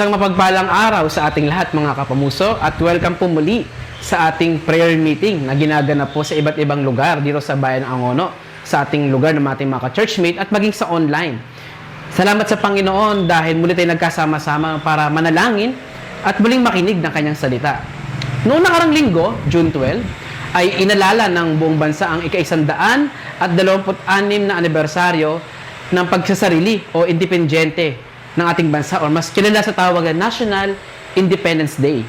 Isang mapagpalang araw sa ating lahat mga kapamuso at welcome po muli sa ating prayer meeting na ginaganap po sa iba't ibang lugar dito sa Bayan Angono, sa ating lugar ng ating mga churchmate at maging sa online. Salamat sa Panginoon dahil muli tayo nagkasama-sama para manalangin at muling makinig ng kanyang salita. Noong nakarang linggo, June 12, ay inalala ng buong bansa ang ika-isandaan at 26 na anibersaryo ng pagsasarili o independente ng ating bansa or mas kilala sa tawagan National Independence Day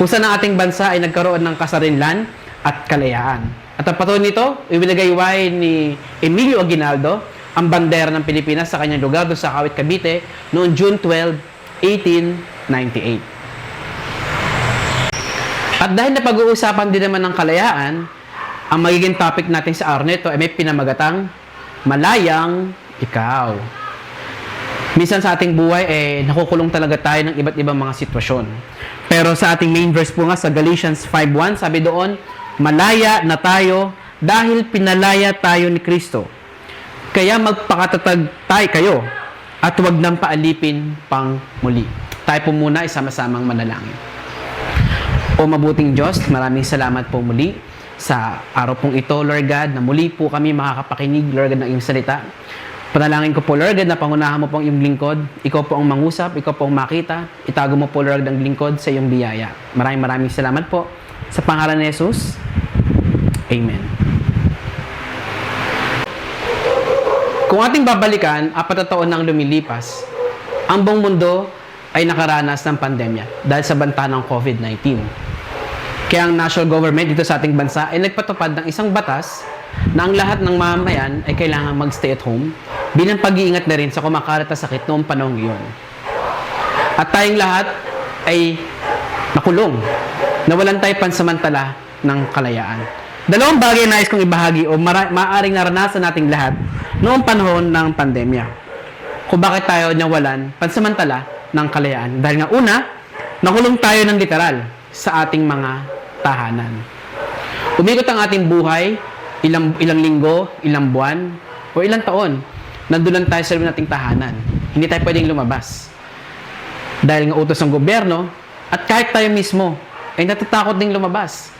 kung saan ang ating bansa ay nagkaroon ng kasarinlan at kalayaan. At ang patuloy nito, iwinagayway ni Emilio Aguinaldo ang bandera ng Pilipinas sa kanyang lugar doon sa Kawit Cavite noong June 12, 1898. At dahil na pag-uusapan din naman ng kalayaan, ang magiging topic natin sa araw nito ay may pinamagatang Malayang Ikaw. Minsan sa ating buhay, eh, nakukulong talaga tayo ng iba't ibang mga sitwasyon. Pero sa ating main verse po nga sa Galatians 5.1, sabi doon, Malaya na tayo dahil pinalaya tayo ni Kristo. Kaya magpakatatag tayo kayo at huwag nang paalipin pang muli. Tayo po muna isama-samang manalangin. O mabuting Diyos, maraming salamat po muli sa araw pong ito, Lord God, na muli po kami makakapakinig, Lord God, ng iyong salita. Panalangin ko po, Lord God, na pangunahan mo po ang iyong lingkod. Ikaw po ang mangusap, ikaw po ang makita. Itago mo po, Lord, ang lingkod sa iyong biyaya. Maraming maraming salamat po. Sa pangalan ni Jesus, Amen. Kung ating babalikan, apat na taon nang lumilipas, ang buong mundo ay nakaranas ng pandemya dahil sa banta ng COVID-19. Kaya ang national government dito sa ating bansa ay nagpatupad ng isang batas na ang lahat ng mamamayan ay kailangan mag-stay at home bilang pag-iingat na rin sa kumakalat na sakit noong panahon iyon. At tayong lahat ay nakulong. Nawalan tayo pansamantala ng kalayaan. Dalawang bagay na nais kong ibahagi o mara- maaaring naranasan nating lahat noong panahon ng pandemya. Kung bakit tayo nawalan pansamantala ng kalayaan. Dahil nga una, nakulong tayo ng literal sa ating mga tahanan. Umikot ang ating buhay, ilang, ilang linggo, ilang buwan, o ilang taon. Nandun lang tayo sa nating tahanan. Hindi tayo pwedeng lumabas. Dahil nga utos ng gobyerno, at kahit tayo mismo, ay natatakot ding lumabas.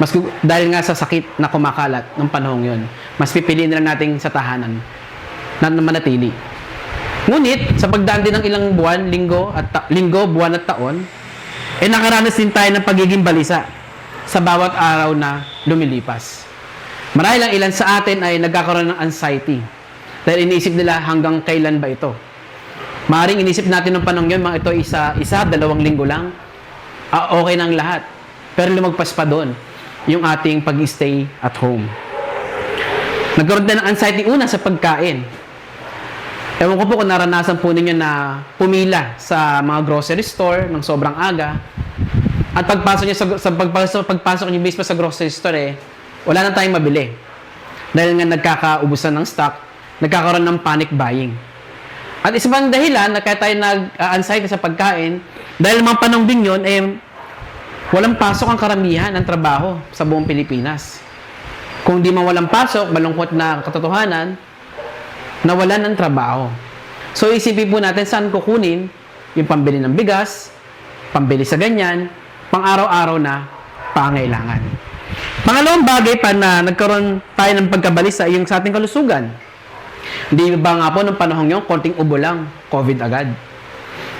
Mas dahil nga sa sakit na kumakalat ng panahong yon, mas pipiliin na natin sa tahanan na na manatili. Ngunit, sa pagdaan din ng ilang buwan, linggo, at ta- linggo, buwan at taon, eh nakaranas din tayo ng pagiging balisa sa bawat araw na lumilipas. Marahil ang ilan sa atin ay nagkakaroon ng anxiety dahil iniisip nila hanggang kailan ba ito. Maring inisip natin ng panong yun, mga ito isa, isa, dalawang linggo lang, ah, okay ng lahat. Pero lumagpas pa doon yung ating pag-stay at home. Nagkaroon din ng anxiety una sa pagkain. Ewan ko po kung naranasan po ninyo na pumila sa mga grocery store ng sobrang aga. At pagpasok niyo sa, sa pagpasok, pagpasok niyo mismo sa grocery store eh, wala na tayong mabili. Dahil nga nagkakaubusan ng stock, nagkakaroon ng panic buying. At isa pang dahilan na kaya tayo nag-anxiety sa pagkain, dahil mga panahon din yun, eh, walang pasok ang karamihan ng trabaho sa buong Pilipinas. Kung di man walang pasok, malungkot na katotohanan, nawalan ng trabaho. So isipin po natin saan kukunin yung pambili ng bigas, pambili sa ganyan, pang araw-araw na pangailangan. Pangalawang bagay pa na nagkaroon tayo ng pagkabalisa yung sa ating kalusugan. Di ba nga po nung panahon yun, konting ubo lang, COVID agad.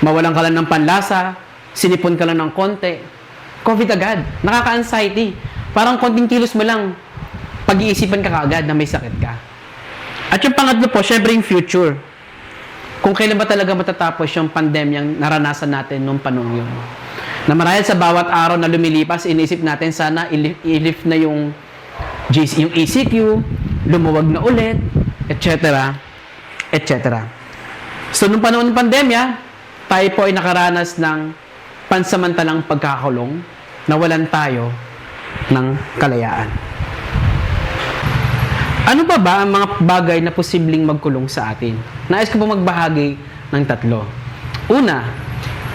Mawalan ka lang ng panlasa, sinipon ka lang ng konti, COVID agad. Nakaka-anxiety. Parang konting kilos mo lang, pag-iisipan ka kaagad na may sakit ka. At yung pangatlo po, syempre yung future. Kung kailan ba talaga matatapos yung pandemyang naranasan natin nung panahon yun. Na marahil sa bawat araw na lumilipas, inisip natin sana ilif, na yung, GC, yung ECQ, lumuwag na ulit, etc. etc. So, nung panahon ng pandemya, tayo po ay nakaranas ng pansamantalang pagkakulong, nawalan tayo ng kalayaan. Ano pa ba ang mga bagay na posibleng magkulong sa atin? Nais ko po magbahagi ng tatlo. Una,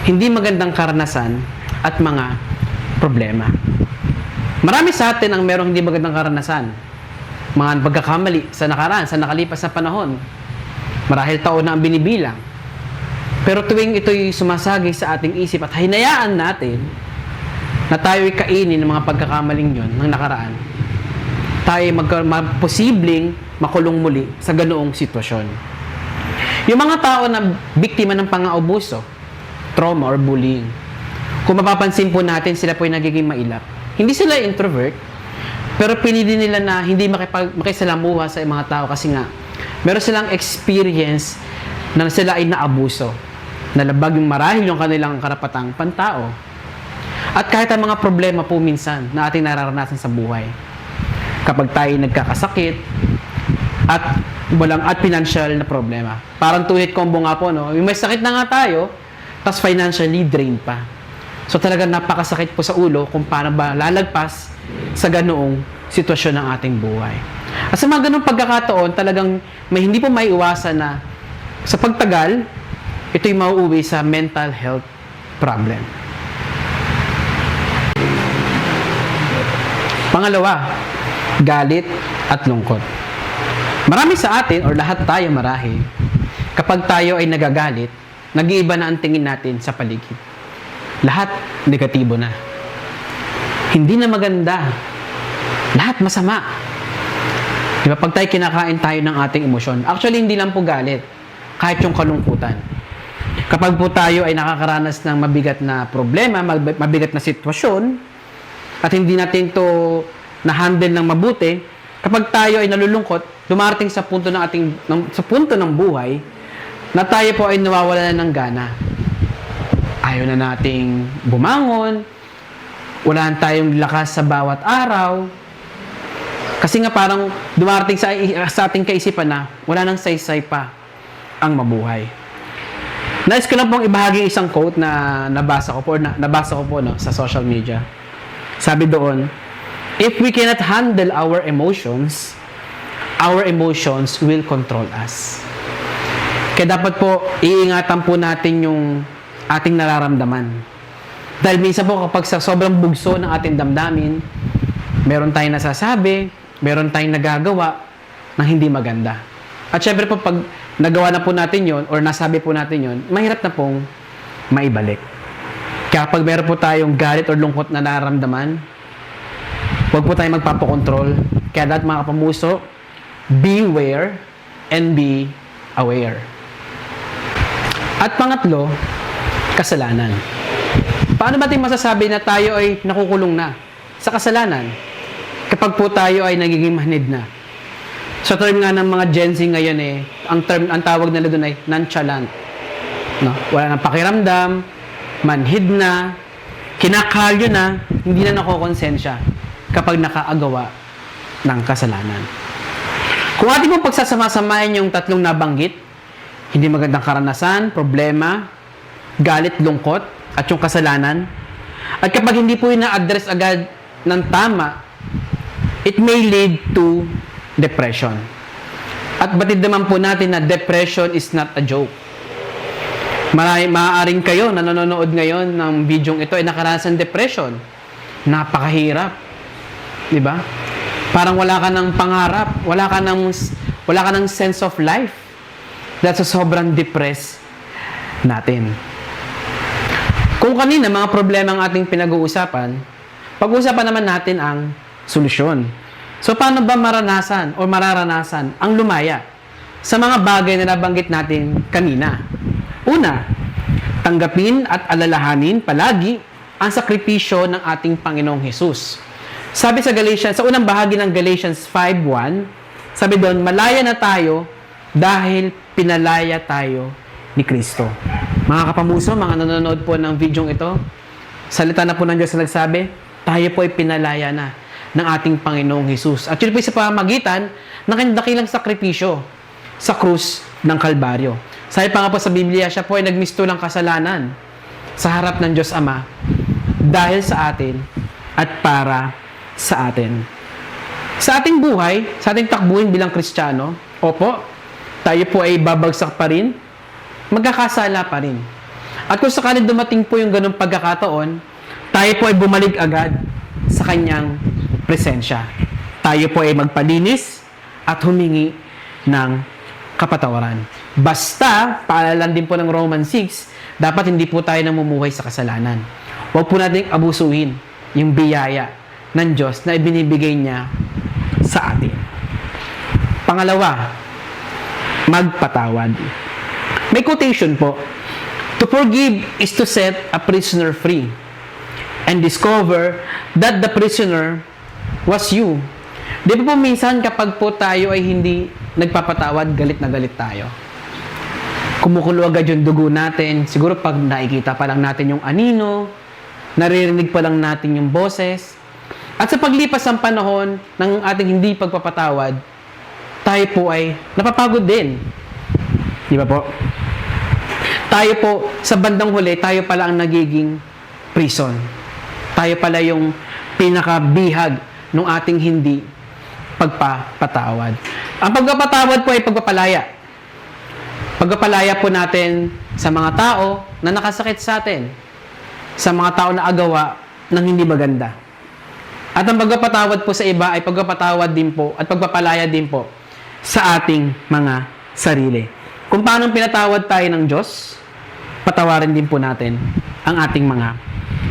hindi magandang karanasan at mga problema. Marami sa atin ang merong hindi magandang karanasan. Mga pagkakamali sa nakaraan, sa nakalipas na panahon. Marahil taon na ang binibilang. Pero tuwing ito'y sumasagi sa ating isip at hinayaan natin na tayo'y kainin ng mga pagkakamaling yon ng nakaraan, tayo magka, ma- posibleng makulong muli sa ganoong sitwasyon. Yung mga tao na biktima ng pang-aubuso, trauma or bullying, kung mapapansin po natin, sila po ay nagiging mailap. Hindi sila introvert, pero pinili nila na hindi makipag, makisalamuha sa mga tao kasi nga, meron silang experience na sila ay naabuso. Nalabag yung marahil yung kanilang karapatang pantao. At kahit ang mga problema po minsan na ating nararanasan sa buhay. kapag tayo nagkakasakit, at walang at financial na problema. Parang two-hit combo nga po, no? May sakit na nga tayo, tapos financially drained pa. So talagang napakasakit po sa ulo kung paano ba lalagpas sa ganoong sitwasyon ng ating buhay. At sa mga ganoong pagkakataon, talagang may hindi po maiiwasan na sa pagtagal, ito'y mauuwi sa mental health problem. Pangalawa, galit at lungkot. Marami sa atin, or lahat tayo marahil, kapag tayo ay nagagalit, nag-iiba na ang tingin natin sa paligid. Lahat negatibo na. Hindi na maganda. Lahat masama. Di ba? Pag tayo kinakain tayo ng ating emosyon, actually hindi lang po galit, kahit yung kalungkutan. Kapag po tayo ay nakakaranas ng mabigat na problema, mab- mabigat na sitwasyon, at hindi natin to na-handle ng mabuti, kapag tayo ay nalulungkot, dumarating sa punto ng ating ng, sa punto ng buhay na tayo po ay nawawala na ng gana. Ayaw na nating bumangon, wala na tayong lakas sa bawat araw. Kasi nga parang dumarating sa, sa ating kaisipan na wala nang saysay pa ang mabuhay. Nais ko lang pong ibahagi ang isang quote na nabasa ko po, na, nabasa ko po no, sa social media. Sabi doon, if we cannot handle our emotions, our emotions will control us. Kaya dapat po, iingatan po natin yung ating nararamdaman. Dahil minsan po kapag sa sobrang bugso ng ating damdamin, meron tayong nasasabi, meron tayong nagagawa na hindi maganda. At syempre po, pag nagawa na po natin yon or nasabi po natin yon mahirap na pong maibalik. Kaya pag meron po tayong galit or lungkot na nararamdaman, huwag po tayong magpapakontrol. Kaya dapat mga kapamuso, beware and be aware. At pangatlo, kasalanan. Paano ba natin masasabi na tayo ay nakukulong na sa kasalanan? Kapag po tayo ay nagiging manid na. Sa term nga ng mga Gen Z ngayon eh, ang term ang tawag nila doon ay nonchalant. No? Wala nang pakiramdam, manhid na, kinakalyo na, hindi na nakokonsensya kapag nakaagawa ng kasalanan. Kung ating pong pagsasama-samahin yung tatlong nabanggit, hindi magandang karanasan, problema, galit, lungkot, at yung kasalanan, at kapag hindi po yun na-address agad ng tama, it may lead to depression. At batid naman po natin na depression is not a joke. Marami, maaaring kayo na nanonood ngayon ng video ito ay nakaranas ng depression. Napakahirap. Di ba? Parang wala ka ng pangarap, wala ka ng, wala ka ng sense of life. That's sa sobrang depressed natin. Kung kanina mga problema ang ating pinag-uusapan, pag-uusapan naman natin ang solusyon. So paano ba maranasan o mararanasan ang lumaya sa mga bagay na nabanggit natin kanina? Una, tanggapin at alalahanin palagi ang sakripisyo ng ating Panginoong Hesus. Sabi sa Galatians, sa unang bahagi ng Galatians 5.1, sabi doon, malaya na tayo dahil pinalaya tayo ni Kristo. Mga kapamuso, mga nanonood po ng video ito, salita na po ng Diyos na nagsabi, tayo po ay pinalaya na ng ating Panginoong Hesus. At yun po sa pamagitan ng kanyang dakilang sakripisyo sa krus ng Kalbaryo. Sabi pa nga po sa Biblia, siya po ay nagmisto ng kasalanan sa harap ng Diyos Ama dahil sa atin at para sa atin. Sa ating buhay, sa ating takbuhin bilang Kristiyano, opo, tayo po ay babagsak pa rin, magkakasala pa rin. At kung sakali dumating po yung ganong pagkakataon, tayo po ay bumalik agad sa kanyang presensya. Tayo po ay magpalinis at humingi ng kapatawaran. Basta, paalalan din po ng Romans 6, dapat hindi po tayo namumuhay sa kasalanan. Huwag po natin abusuhin yung biyaya ng Diyos na ibinibigay niya sa atin. Pangalawa, magpatawad. May quotation po. To forgive is to set a prisoner free and discover that the prisoner was you. Di ba po minsan kapag po tayo ay hindi nagpapatawad, galit na galit tayo. Kumukulo agad yung dugo natin. Siguro pag nakikita pa lang natin yung anino, naririnig pa lang natin yung boses, At sa paglipas ng panahon ng ating hindi pagpapatawad, tayo po ay napapagod din. Di ba po? Tayo po, sa bandang huli, tayo pala ang nagiging prison. Tayo pala yung pinakabihag ng ating hindi pagpapatawad. Ang pagpapatawad po ay pagpapalaya. Pagpapalaya po natin sa mga tao na nakasakit sa atin. Sa mga tao na agawa ng hindi maganda. At ang pagpapatawad po sa iba ay pagpapatawad din po at pagpapalaya din po sa ating mga sarili. Kung paano pinatawad tayo ng Diyos, patawarin din po natin ang ating mga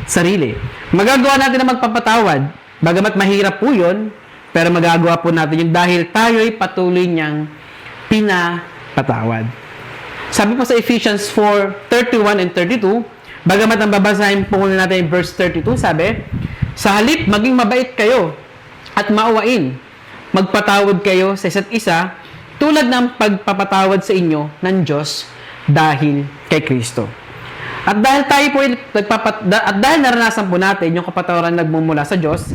sarili. Magagawa natin na magpapatawad, bagamat mahirap po yun, pero magagawa po natin yun dahil tayo ay patuloy niyang pinapatawad. Sabi po sa Ephesians 4, 31 and 32, bagamat ang babasahin po muna natin yung verse 32, sabi, Sa halip, maging mabait kayo at maawain. Magpatawad kayo sa isa't isa tulad ng pagpapatawad sa inyo ng Diyos dahil kay Kristo. At dahil tayo po nagpapat, at dahil naranasan po natin yung kapatawaran nagmumula sa Diyos,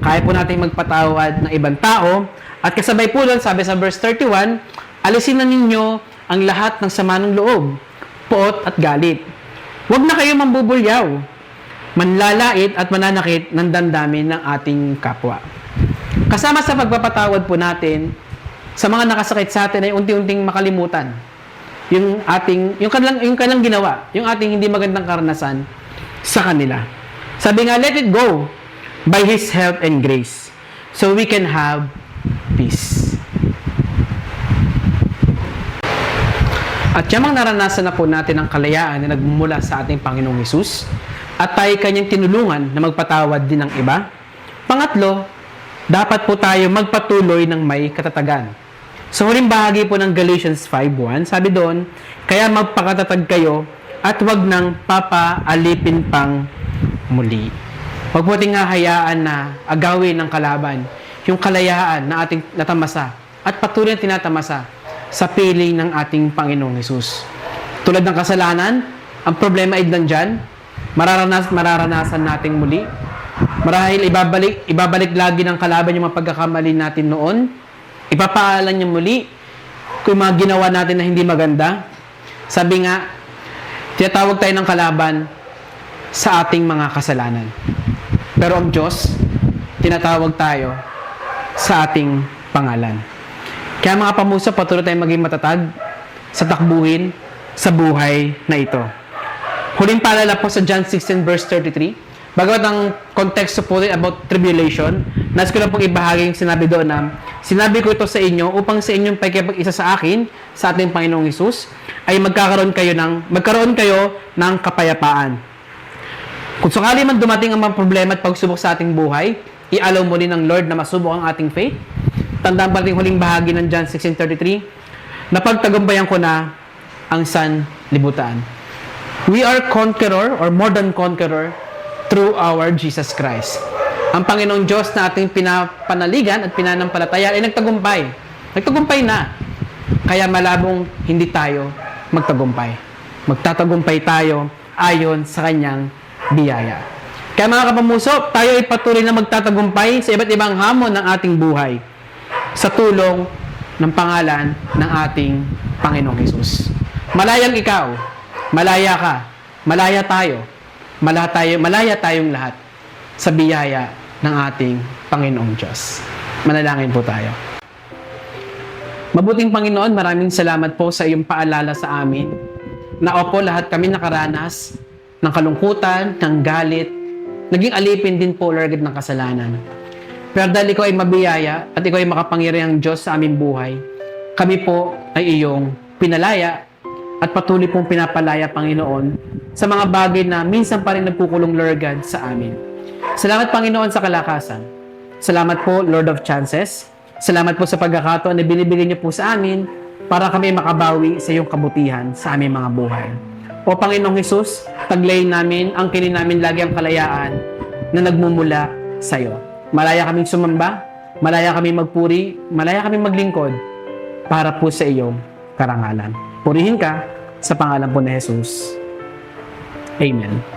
kaya po natin magpatawad ng ibang tao. At kasabay po doon, sabi sa verse 31, alisin na ninyo ang lahat ng sama ng loob, poot at galit. Huwag na kayo mambubulyaw, manlalait at mananakit ng damdamin ng ating kapwa. Kasama sa pagpapatawad po natin, sa mga nakasakit sa atin ay unti-unting makalimutan yung ating yung kanilang yung kanilang ginawa, yung ating hindi magandang karanasan sa kanila. Sabi nga, let it go by His help and grace so we can have peace. At yamang naranasan na po natin ang kalayaan na nagmumula sa ating Panginoong Yesus at tayo kanyang tinulungan na magpatawad din ng iba. Pangatlo, dapat po tayo magpatuloy ng may katatagan. Sa huling bahagi po ng Galatians 5.1, sabi doon, Kaya magpakatatag kayo at wag nang papaalipin pang muli. Huwag po ating hayaan na agawin ng kalaban yung kalayaan na ating natamasa at patuloy na tinatamasa sa piling ng ating Panginoong Yesus. Tulad ng kasalanan, ang problema ay nandyan, mararanas, mararanasan nating muli. Marahil ibabalik, ibabalik lagi ng kalaban yung mga pagkakamali natin noon. Ipapaalan niya muli kung mga ginawa natin na hindi maganda. Sabi nga, tinatawag tayo ng kalaban sa ating mga kasalanan. Pero ang Diyos, tinatawag tayo sa ating pangalan. Kaya mga pamuso, patuloy tayong maging matatag sa takbuhin sa buhay na ito. Huling paalala po sa John 16 verse 33. Bagamat ang konteksto po rin about tribulation, nais ko lang pong ibahagi yung sinabi doon na sinabi ko ito sa inyo upang sa inyong pagkipag-isa sa akin, sa ating Panginoong Isus, ay magkakaroon kayo ng, magkaroon kayo ng kapayapaan. Kung sakali man dumating ang mga problema at pagsubok sa ating buhay, i-allow mo rin ng Lord na masubok ang ating faith. Tandaan pa rin huling bahagi ng John 16.33, napagtagumpayan ko na ang sanlibutan. We are conqueror or more than conqueror through our Jesus Christ. Ang Panginoong Diyos na ating pinapanaligan at pinanampalataya ay nagtagumpay. Nagtagumpay na. Kaya malabong hindi tayo magtagumpay. Magtatagumpay tayo ayon sa kanyang biyaya. Kaya mga kapamuso, tayo ay patuloy na magtatagumpay sa iba't ibang hamon ng ating buhay sa tulong ng pangalan ng ating Panginoong Hesus. Malayang ikaw, malaya ka, malaya tayo, malaya, tayo, malaya tayong lahat sa biyaya ng ating Panginoong Diyos. Manalangin po tayo. Mabuting Panginoon, maraming salamat po sa iyong paalala sa amin na opo lahat kami nakaranas ng kalungkutan, ng galit, naging alipin din po, Lord, ng kasalanan. Pero dahil ikaw ay mabiyaya at ikaw ay makapangyarihang Diyos sa aming buhay, kami po ay iyong pinalaya at patuloy pong pinapalaya, Panginoon, sa mga bagay na minsan pa rin nagkukulong, Lord God, sa amin. Salamat, Panginoon, sa kalakasan. Salamat po, Lord of Chances. Salamat po sa pagkakataon na binibigay niyo po sa amin para kami makabawi sa iyong kabutihan sa aming mga buhay. O Panginoong Hesus, taglayin namin, ang kinin namin lagi ang kalayaan na nagmumula sa iyo. Malaya kaming sumamba, malaya kaming magpuri, malaya kaming maglingkod para po sa iyong karangalan. Purihin ka sa pangalan po ni Jesus. Amen.